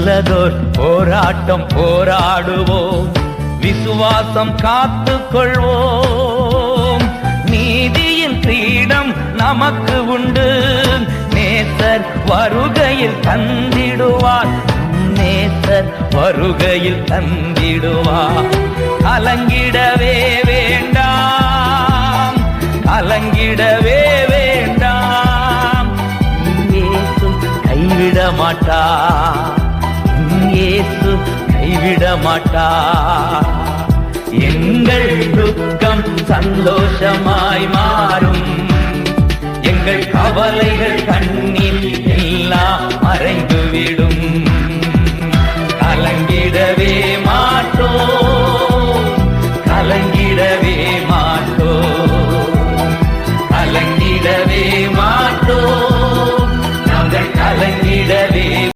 நல்லதோர் போராட்டம் போராடுவோம். விசுவாசம் காத்து கொள்வோம் நீதியின் கிரீடம் நமக்கு உண்டு. நேசர் வருகையில் தந்திடுவார். நேசர் வருகையில் தந்திடுவார். கலங்கிடவே வேண்டாம். கலங்கிடவே வேண்டாம். கைவிட மாட்டார் இயேசு கைவிட மாட்டார் எங்கள் துக்கம் சந்தோஷமாய் மாறும். எங்கள் கவலைகள் கண்ணி